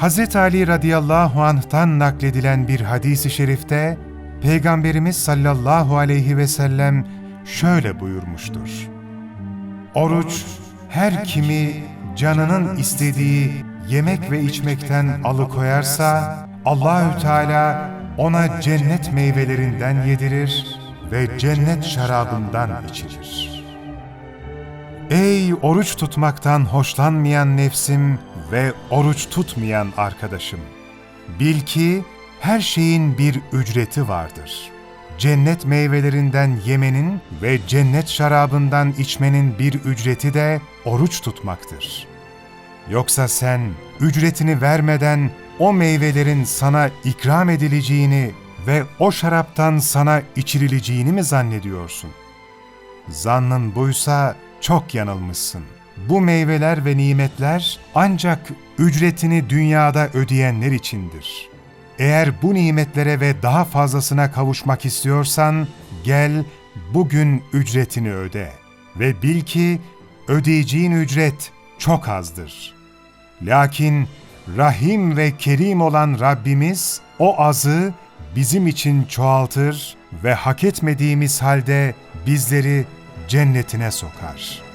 Hz. Ali radıyallahu anh'tan nakledilen bir hadisi şerifte, Peygamberimiz sallallahu aleyhi ve sellem şöyle buyurmuştur. Oruç, her kimi canının istediği yemek ve içmekten alıkoyarsa, Allahü Teala ona cennet meyvelerinden yedirir ve cennet şarabından içirir. Ey oruç tutmaktan hoşlanmayan nefsim ve oruç tutmayan arkadaşım! Bil ki her şeyin bir ücreti vardır. Cennet meyvelerinden yemenin ve cennet şarabından içmenin bir ücreti de oruç tutmaktır. Yoksa sen ücretini vermeden o meyvelerin sana ikram edileceğini ve o şaraptan sana içirileceğini mi zannediyorsun? Zannın buysa çok yanılmışsın. Bu meyveler ve nimetler ancak ücretini dünyada ödeyenler içindir. Eğer bu nimetlere ve daha fazlasına kavuşmak istiyorsan, gel bugün ücretini öde ve bil ki ödeyeceğin ücret çok azdır. Lakin Rahim ve Kerim olan Rabbimiz o azı bizim için çoğaltır ve hak etmediğimiz halde bizleri cennetine sokar.''